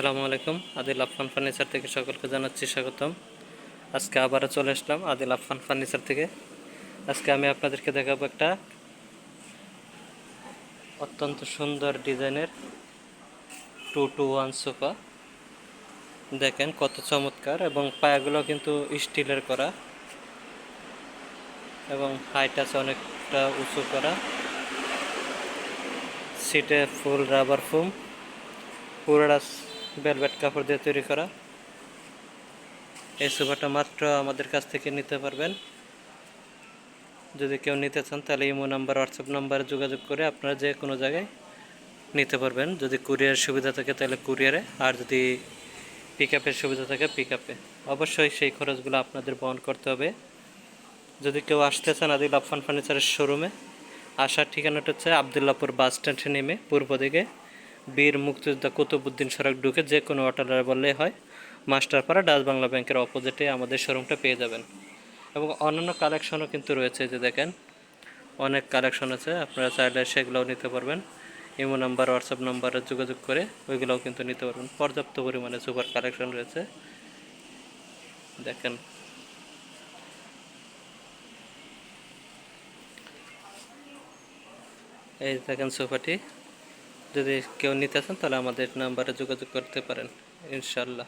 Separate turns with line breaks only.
আসসালামু আলাইকুম, আদিল আফফান ফার্নিচার থেকে সকলকে জানাচ্ছি স্বাগতম। আজকে আবারও চলে আসলাম আদিল আফফান ফার্নিচার থেকে। আজকে আমি আপনাদেরকে দেখাবো একটা অত্যন্ত সুন্দর ডিজাইনের টু টু ওয়ান সোফা। দেখেন কত চমৎকার এবং পায়াগুলো কিন্তু স্টিলের করা এবং হাইট আছে অনেকটা উঁচু করা। সিটে ফুল রাবার ফোম, পুরোটা ভেলভেট কাপড় দিয়ে তৈরি করা। এই সোফাটা মাত্র আমাদের কাছ থেকে নিতে পারবেন। যদি কেউ নিতে চান, তাহলে ইমো নাম্বার, হোয়াটসঅ্যাপ নাম্বারে যোগাযোগ করে আপনারা যে কোনো জায়গায় নিতে পারবেন। যদি কুরিয়ার সুবিধা থাকে, তাহলে কুরিয়ারে, আর যদি পিক আপের সুবিধা থাকে পিক আপে অবশ্যই সেই খরচগুলো আপনাদের বহন করতে হবে। যদি কেউ আসতে চান আদিল আফান ফার্নিচারের শোরুমে, আসার ঠিকানাটা হচ্ছে আবদুল্লাপুর বাস স্ট্যান্ডে নেমে পূর্ব দিকে বীর মুক্তিযোদ্ধা কুতুবুদ্দিন সড়ক ঢুকে যে কোনো অটোলারে বললেই হয়, মাস্টারপাড়া ডাচ বাংলা ব্যাংকের অপোজিটে আমাদের শোরুমটা পেয়ে যাবেন। এবং অন্যান্য কালেকশনও কিন্তু রয়েছে যে দেখেন, অনেক কালেকশন আছে, আপনারা চাইলে সেগুলোও নিতে পারবেন। ইমো নাম্বার, হোয়াটসঅ্যাপ নাম্বারে যোগাযোগ করে ওইগুলোও কিন্তু নিতে পারবেন। পর্যাপ্ত পরিমাণে সুপার কালেকশন রয়েছে। দেখেন। এই দেখেন সোফাটি যদি কেউ নিতে চান তাহলে আমাদের নাম্বারে যোগাযোগ করতে পারেন ইনশাল্লাহ